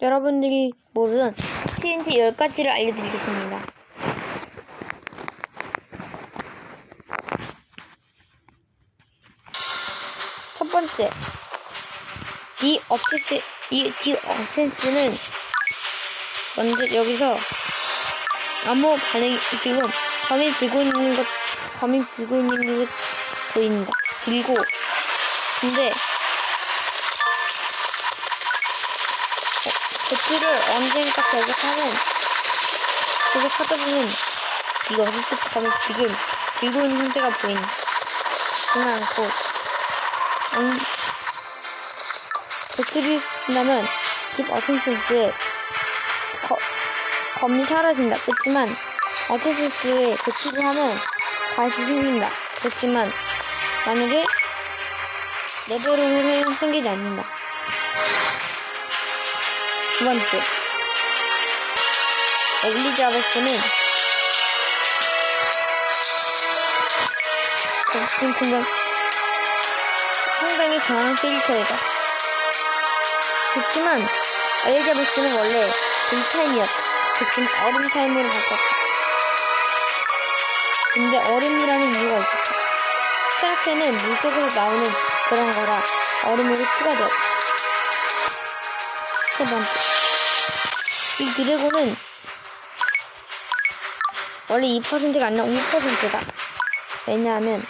여러분들이 모르는 TNT 10가지를 알려드리겠습니다. 첫 번째, 디 업체스, 이디 업체스는 먼저 여기서 아무 반응, 지금 범이 들고 있는 것, 범이 들고 있는 게 보입니다. 그리고, 근데, 배틀을 언젠가 계속하면 계속 하다 보면 이 어스스 감을 지금 들고 있는 형태가 보인다. 그러지 않고 음, 배틀이 끝나면 집 어센스의 검이 사라진다. 그렇지만 어센스에 배틀을 하면 다시 생긴다. 그렇지만 만약에 레벨업을 생기지 않는다. 두 번째. 엘리자베스는 지금 공간 상당히 강한 캐릭터이다. 그렇지만 엘리자베스는 원래 불타임이었다. 그렇지만 얼음 타임으로 바꿨다. 근데 얼음이라는 이유가 있었다. 크라켄은 물속에서 나오는 그런 거라 얼음으로 추가되었다. 세 번째. 이 드래곤은 원래 2%가 아니라 5%다. 왜냐하면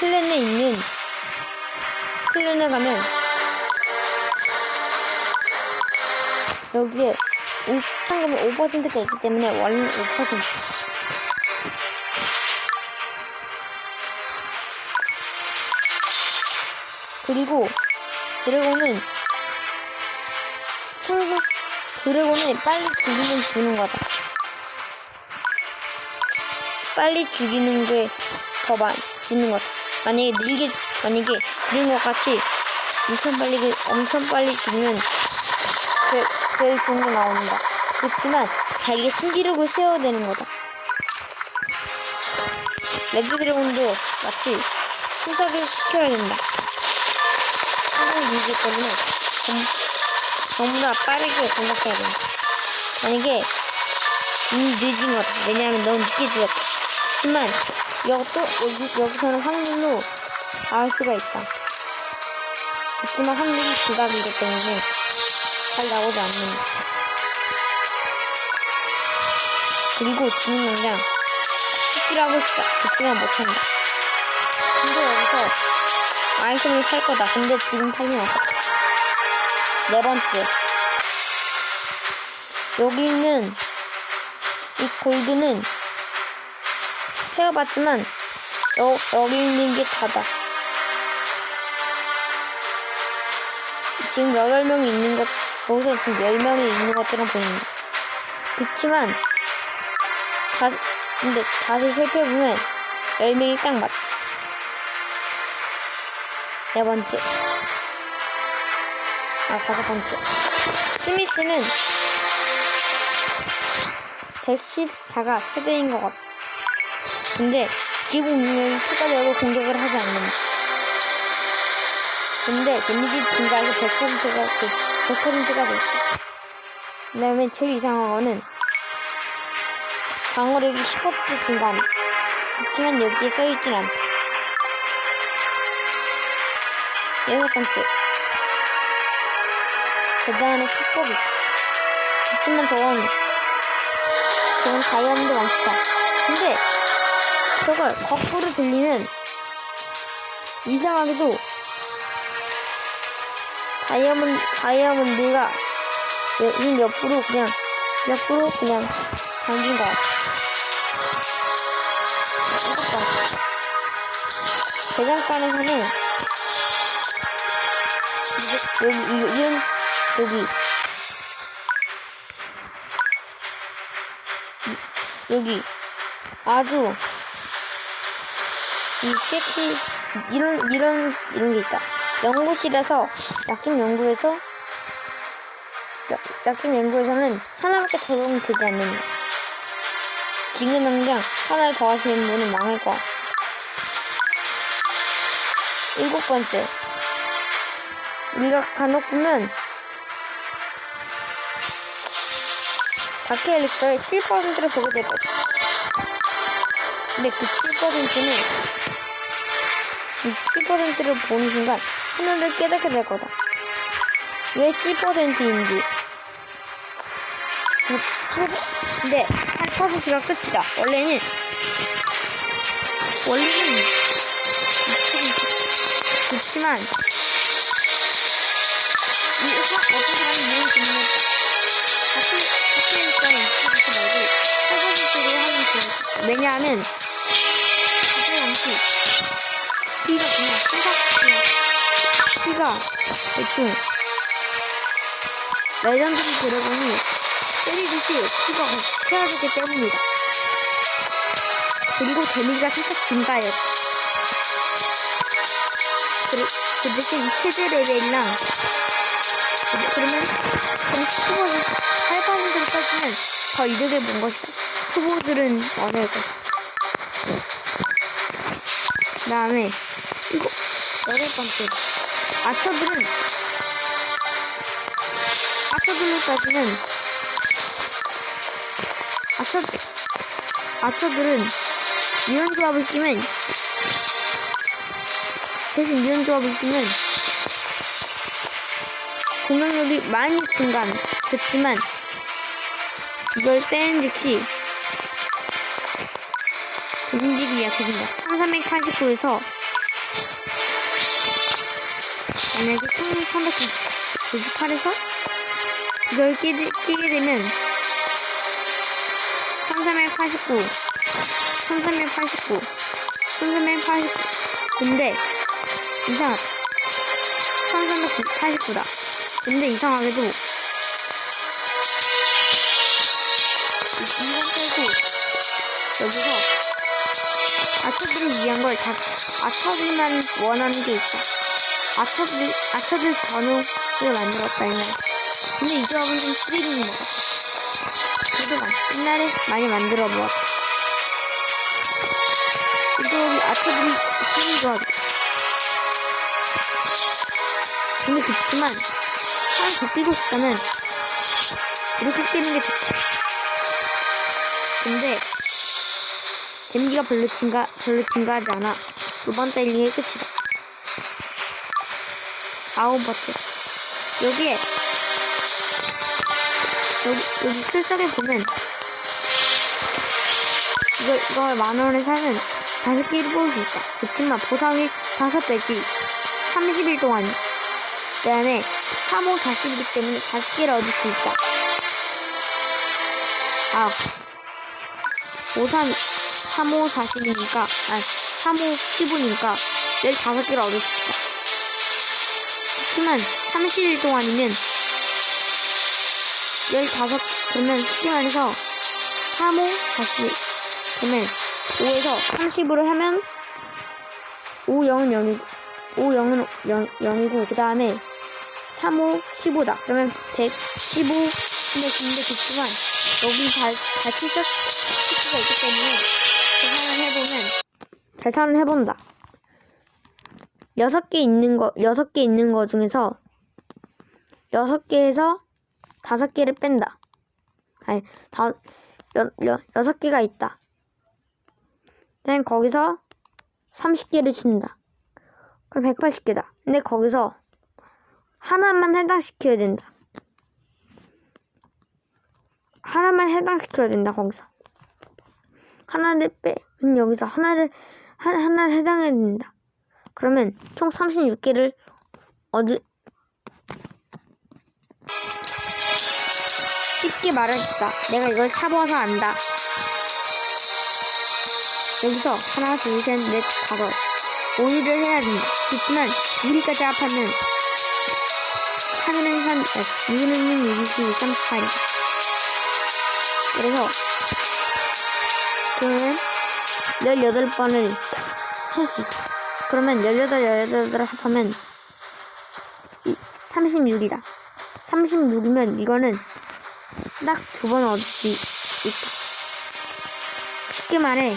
클랜에 있는 클랜에 가면 여기에 상금이 5%가 있기 때문에 원래 5%. 그리고 드래곤은 상금 드래곤은 빨리 죽이면 주는 거다. 빨리 죽이는 게 더 많, 주는 거다. 만약에 늘게, 만약에 그런 것 같이 엄청 빨리, 엄청 빨리 죽으면 제일, 제일 좋은 게 나온다. 그렇지만 자기가 신기록을 세워야 되는 거다. 레드 드래곤도 마치 순삭을 시켜야 된다. 상을 밀기 때문에 전, 다 빠르게 공격해야 된다. 만약에 이미 늦은 거다. 왜냐하면 너무 늦게 죽었다. 하지만 이것도 여기, 여기서는 확률로 알 수가 있다. 그렇지만 확률이 불가이기 때문에 잘 나오지 않는다. 그리고 당장 스킬 하고 싶다. 그렇지만 못한다. 근데 여기서 아이템을 팔 거다. 근데 지금 팔면 없다. 네 번째. 여기 있는 이 골드는 세어봤지만 여, 여기 있는 게 다다. 지금 8명이 있는 것, 여기서 지금 10명이 있는 것처럼 보입니다. 그렇지만 자, 근데 자세히 살펴보면 10명이 딱 맞다. 네 번째. 아, 다섯 번째. 스미스는 114가 최대인 것 같아. 근데 기본 운명이 추가적으로 공격을 하지 않는다. 근데 데미지 증가해서 100%가, 100%가 됐어. 그 다음에 제일 이상한 거는 방어력이 10% 증가한다. 그렇지만 여기에 써있진 않다. 여섯 번째. 대단한 축복이. 그렇지만 저건, 저건 다이아몬드 왕치다. 근데, 저걸 거꾸로 돌리면, 이상하게도, 다이아몬드, 다이아몬드가, 이 옆으로 그냥, 옆으로 그냥 당긴 것 같아. 일곱 번째. 대장간에서는, 여기, 이- 이런, 여기. 이- 여기. 아주, 이 섹시, 이런, 이런, 이런 게 있다. 연구실에서, 약점 연구에서, 약- 약점 연구에서는 하나밖에 적용이 되지 않는다. 지금 당장 하나를 더 하시는 분은 망할 거야. 일곱 번째. 우리가 간혹 보면 다크 엘릭서의 7%를 보게 될 거다. 근데 그 7%는 이 7%를 보는 순간 하늘을 깨닫게 될 거다. 왜 7%인지. 근데 8%가 끝이다. 원래는 원래는 2%. 그렇지만 이 사, 어떤 사람이 이런 질문했다. 같은 입장에 2% 말고 8%로 하면 좋을 왜냐하면 그게 양식 B가 그냥 그냥 B가 대충 레전드를 들어보니 때리듯이 B가 채워지기 때문이다. 그리고 데미지가 살짝 증가해요. 그, 그 대신 최대 레벨이랑 그- 그러면 그럼 19% 8%를 따지면 더 이득을 본 것이다. 초보들은 어려울 것이다. 그 다음에 이거 여덟 번째 아처들은 아처들로 따지면 아처 아처들은 이런 조합을 끼면 대신 이런 조합을 끼면 공격력이 많이 증가한 그렇지만 이걸 빼는 즉시 공격력이 약해진다 3389에서 만약에 1398에서 이걸 끼게, 끼게 되면 3389 3389 3389 근데 이상하다 3389다. 근데 이상하게도 여기서 아처들을 위한 걸 다 아처들만 원하는 게 있다. 아처들 아처들 전후를 만들었다 이말. 근데 이 조합은 좀 쓰레기인 것 같아. 그래도 많- 옛날에 많이 만들어 보았다. 이 조합이 아처들이 쓰레기 조합이다 근데 그렇지만 하나 더 끼고 싶다면 이렇게 끼는 게 좋다. 근데 데미지가 별로 증가 별로 증가하지 않아. 두 번째 링의 끝이다. 아홉 번째 여기에 여기 여기 실적에 보면 이걸 이걸 만 원에 사면 다섯 개를 뽑을 수 있다. 그렇지만 보상이 다섯 배지 30일 동안 그 다음에 3호 40이기 때문에 40개를 얻을 수 있다. 아, 5, 3, 3호 40이니까, 아니, 3호 15니까 15개를 얻을 수 있다. 그렇지만 30일 동안이면 15, 그러면 쉽게 말해서 3호 40, 그러면 5에서 30으로 하면 5, 0은 0이고, 5, 0은 0, 0이고, 그 다음에 3, 5, 15다. 그러면 115. 근데, 근데 그렇지만, 여기 잘, 잘 치적, 치수가 있기 때문에, 계산을 해보면, 계산을 해본다. 6개 있는 거, 6개 있는 거 중에서, 6개에서 5개를 뺀다. 아니, 다, 여, 여, 6개가 있다. 그냥 거기서 30개를 친다. 그럼 180개다. 근데 거기서, 하나만 해당시켜야 된다. 하나만 해당시켜야 된다, 거기서. 하나를 빼, 그럼 여기서 하나를, 하, 하나를 해당해야 된다. 그러면 총 36개를 얻을, 쉽게 말하겠다. 내가 이걸 사봐서 안다. 여기서 하나, 둘, 셋, 넷, 다섯. 5위를 해야 된다. 그렇지만 2위까지 합하면 3위는 3, 2위는 6, 22, 38이다. 그래서 그러면 18번을 할 수 있다. 그러면 18, 18을 합하면 36이다. 36이면 이거는 딱 두 번 얻을 수 있- 있다. 쉽게 말해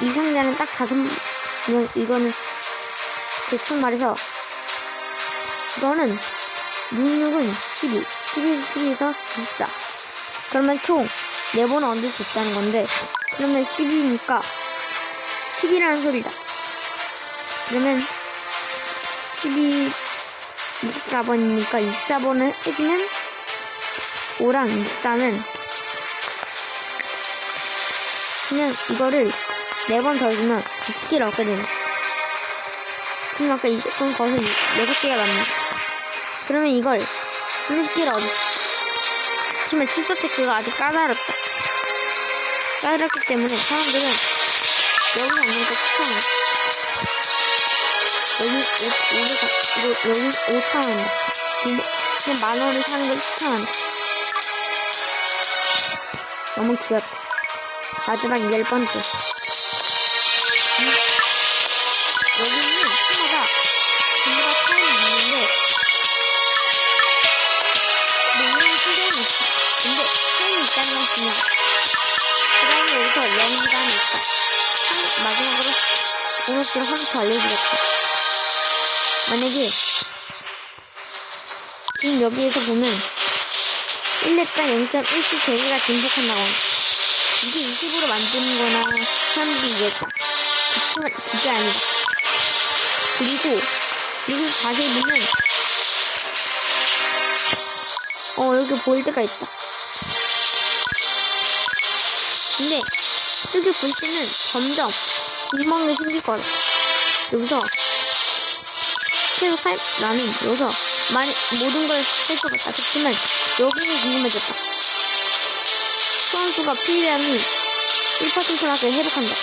이 상자는 딱 다섯 이거는 대충 말해서 이거는 66은 12, 12, 12에서 24 그러면 총 4번 얻을 수 있다는 건데, 그러면 12니까 10이라는 소리다. 그러면 12, 24번이니까 24번을 해주면 5랑 24는 그냥 이거를 4번 더 해주면 20개를 얻게 되네. 그럼 아까 이, 그럼 거기서 6개가 남네. 그러면 이걸 30개를 얻을. 출석 체크가 아주 까다롭다. 까다롭기 때문에 사람들은 여기 없는 거 추천해. 여기 5, 5, 이거 여기 5천원. 그냥 만 원을 사는 걸 추천한다. 너무 귀엽다. 마지막 열 번째. 마지막으로 보너스를 하나 더 알려주겠다. 만약에 지금 여기에서 보면 1렙당 0.1씩 대기가 증폭한다고 한다. 이게 20으로 만드는 거나 사람들이. 그치만 그게 아니다. 그리고 여기서 자세히 보면 어 여기 보일 때가 있다. 근데 볼 때는 점점 게 생길 거다. 여기서 살, 나는 여기서 많이 모든 걸 살펴봤다. 그렇지만 여기는 궁금해졌다. 소환수가 필요함이 1%밖에 회복한다.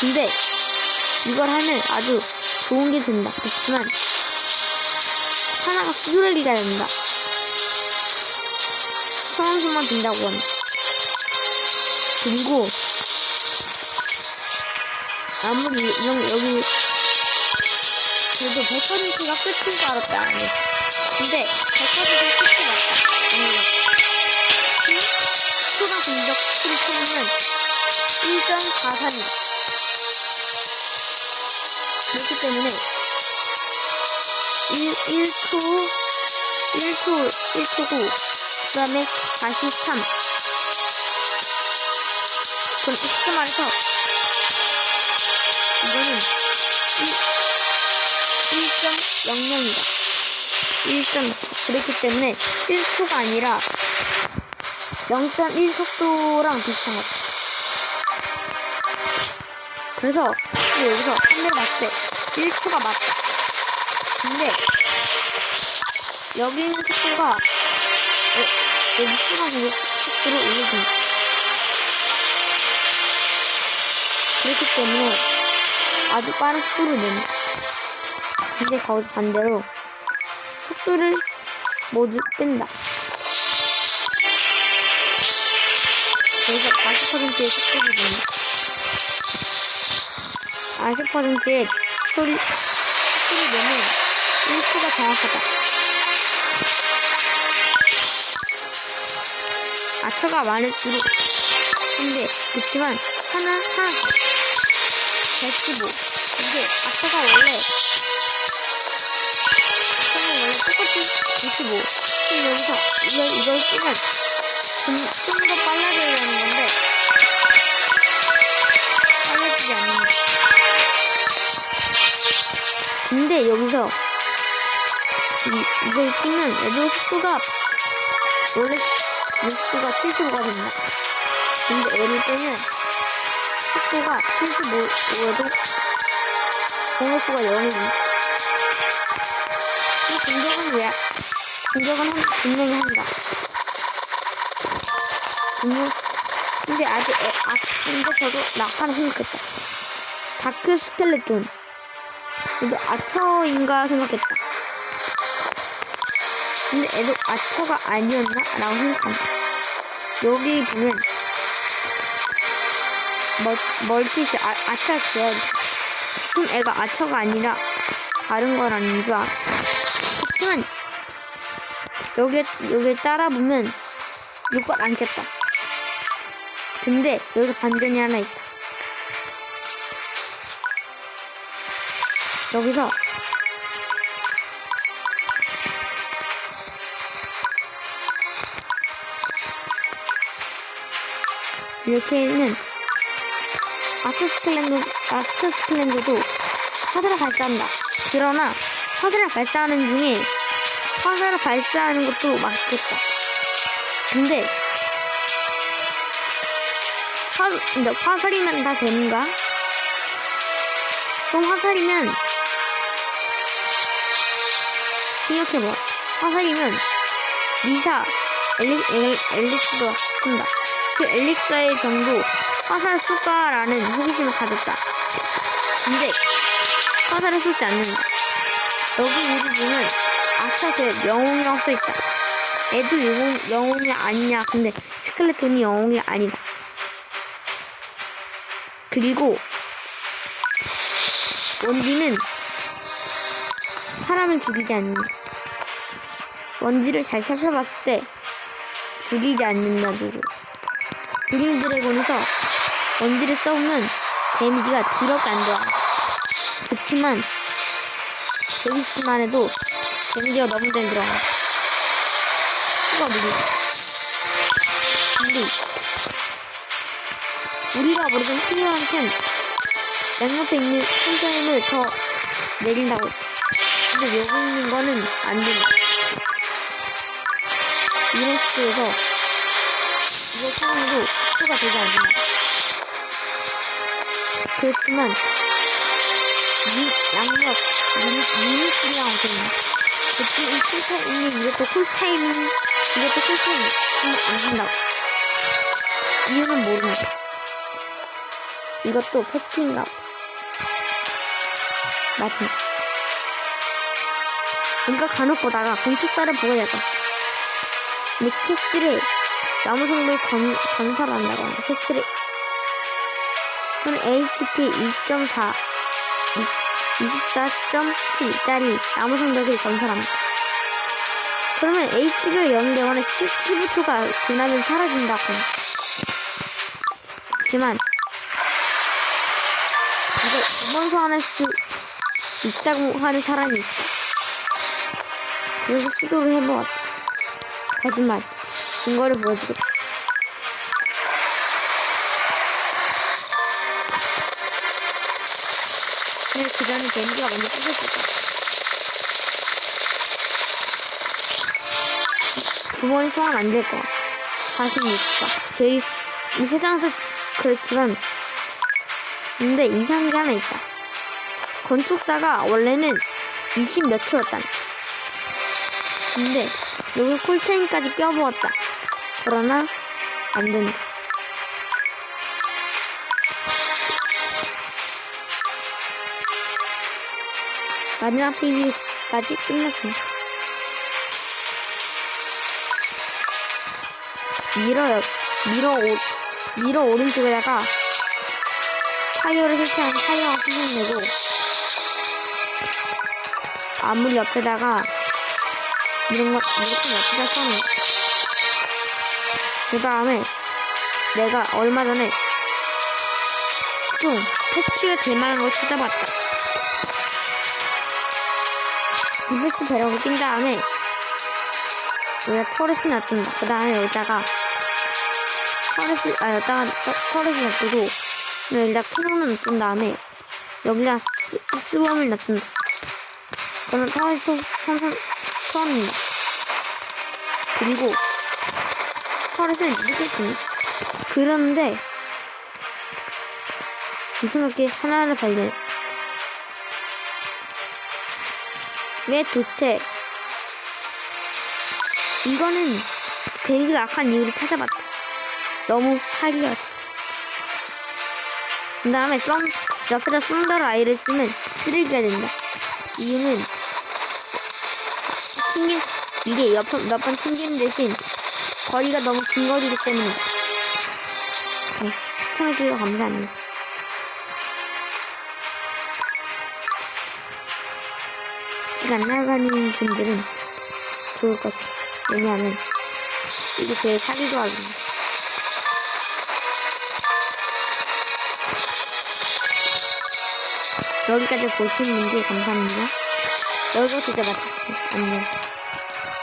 근데 이걸 하면 아주 좋은 게 된다. 그렇지만 하나가 쓰레기가 된다. 소환수만 된다고 한다. 그리고. 아무리 이런 여기 그래도 100%가 끝인 줄 알았다. 아니. 근데 100%가 끝이 맞다. 아니요 초반 공격 스킬 총은 1점 가산이 그렇기 때문에 1, 1초 1초 1초고 그 다음에 43 그래서 쉽게 말해서 이거는 1.00이다. 1점 그렇기 때문에 1초가 아니라 0.1 속도랑 비슷한 것 같아요. 그래서 여기서 한대 맞대 1초가 맞다. 근데 여기 있는 속도가 여기 수가 속도를 올려줍니다. 그렇기 때문에 아주 빠른 속도를 낸다. 근데 거기 반대로 속도를 모두 뺀다. 그래서 40%의 속도를 낸다. 40%의 소리, 소리 내면 1초가 정확하다. 아처가 많을수록 근데 그렇지만 하나 하나 115 근데 아처가 원래 아처가 원래 똑같이 25 근데 여기서 이걸 이걸 쓰면 좀더 빨라져야 하는 건데 빨라지지 않는 거. 근데 여기서 이, 이걸 끼면 애들 속도가 원래 속도가 75가 된다. 근데 애를 빼면 속도가 75여도 공격수가 0이 된다. 이 공격은 왜? 공격은 한, 분명히 한다. 분명 근데 아직 애, 아, 근데 저도 낙하는 생각했다. 다크 스켈레톤. 근데 아처인가 생각했다. 근데 애도 아처가 아니었나? 라고 생각한다. 여기 보면 멀, 멀티시 아, 아차죠. 그럼 애가 아차가 아니라 다른 거라는 줄 알아. 하지만 여기에 여기 따라 보면 요것 안겠다. 근데 여기서 반전이 하나 있다. 여기서 이렇게는 아트스클랜드, 아트스클랜드도 화살을 발사한다. 그러나 화살을 발사하는 중에 화살을 발사하는 것도 맞겠다. 근데 화, 근데 화살이면 다 되는가? 그럼 화살이면 생각해봐. 화살이면 엘, 엘릭스도 쓴다. 그 엘릭서의 병도 화살을 쏠까라는 호기심을 가졌다. 근데 화살을 쏘지 않는다. 여기 우리 보면 아까 그 영웅이라고 써있다. 애도 영웅, 영웅이 아니냐. 근데 스켈레톤이 영웅이 아니다. 그리고 원디는 사람을 죽이지 않는다. 원디를 잘 살펴봤을 때 죽이지 않는다 누구. 그린 드래곤에서 원디를 써오면 데미지가 더럽게 안 좋아. 그치만 데미지만 해도 데미지가 너무 잘 들어가. 수가 무리. 근데 우리가 모르던 필요한텐 양옆에 있는 선생님을 더 내린다고. 근데 여기 있는 거는 안 된다. 이런 식으로 해서 이거 사용해도 효과가 되지 않는다. 그렇지만 미, 양옆 미니, 되는 그치 이 쿨타임이 이것도 쿨타임 이것도 쿨타임 안 된다고 이유는 모릅니다. 이것도 패치인가 봐. 맞습니다. 그러니까 간혹 보다가 건축사를 보게 될 것이다. 근데 캐스를 나무성을 건, 건설한다고 합니다. 캐스를 그럼 HP 2.4 24.7짜리 나무 성벽을 건설합니다. 그러면 HP가 0대원의 15초가 지나면 사라진다고. 하지만 이걸 두번 소환할 수 있다고 하는 사람이 있다. 그래서 시도를 해보았다. 하지만 증거를 보여주겠다. 그 전에 밴드가 먼저 부서졌다. 두 번이 소환 안 될 거야. 46가. 제일, 이 세상에서 그렇지만, 근데 이상한 게 하나 있다. 건축사가 원래는 20 몇 초였다. 근데 여기 쿨타임까지 껴부었다. 그러나 안 된다. 마지막 PV까지 끝났습니다. 밀어요. 밀어 오, 밀어 오른쪽에다가 타이어를 설치한 타이어가 생성되고 아무리 옆에다가 이런 거 무조건 옆에다 써놓 그 다음에 내가 얼마 전에 좀 패치가 될 만한 걸 찾아봤다 이베스 배럭을 낀 다음에 여기다 터렛이 놔둔다 그 다음에 여기다가 터렛을 아 여기다가 터- 터렛을 놔두고 여기다 캐논을 놔둔 다음에 여기다 스, 스범을 놔둔다 그러면 터렛이 선선 소환합니다. 그리고 터렛을 이렇게 줍니다 그런데 이상하게 하나를 발견 왜 도대체 이거는 데미지가 약한 이유를 찾아봤다. 너무 같아. 그 다음에 썸, 옆에다 썸더러 아이를 쓰면 쓰레기가 된다. 이유는 튕긴, 이게 옆, 몇번 튕기는 대신 거리가 너무 긴 거리기 때문이다. 네, 시청해주셔서 감사합니다. 시간 나가는 분들은 좋을 것이다. 왜냐하면 이게 제일 사기 조합입니다. 여기까지 보신 분들 감사합니다. 여기서 이제 마치겠습니다. 안녕.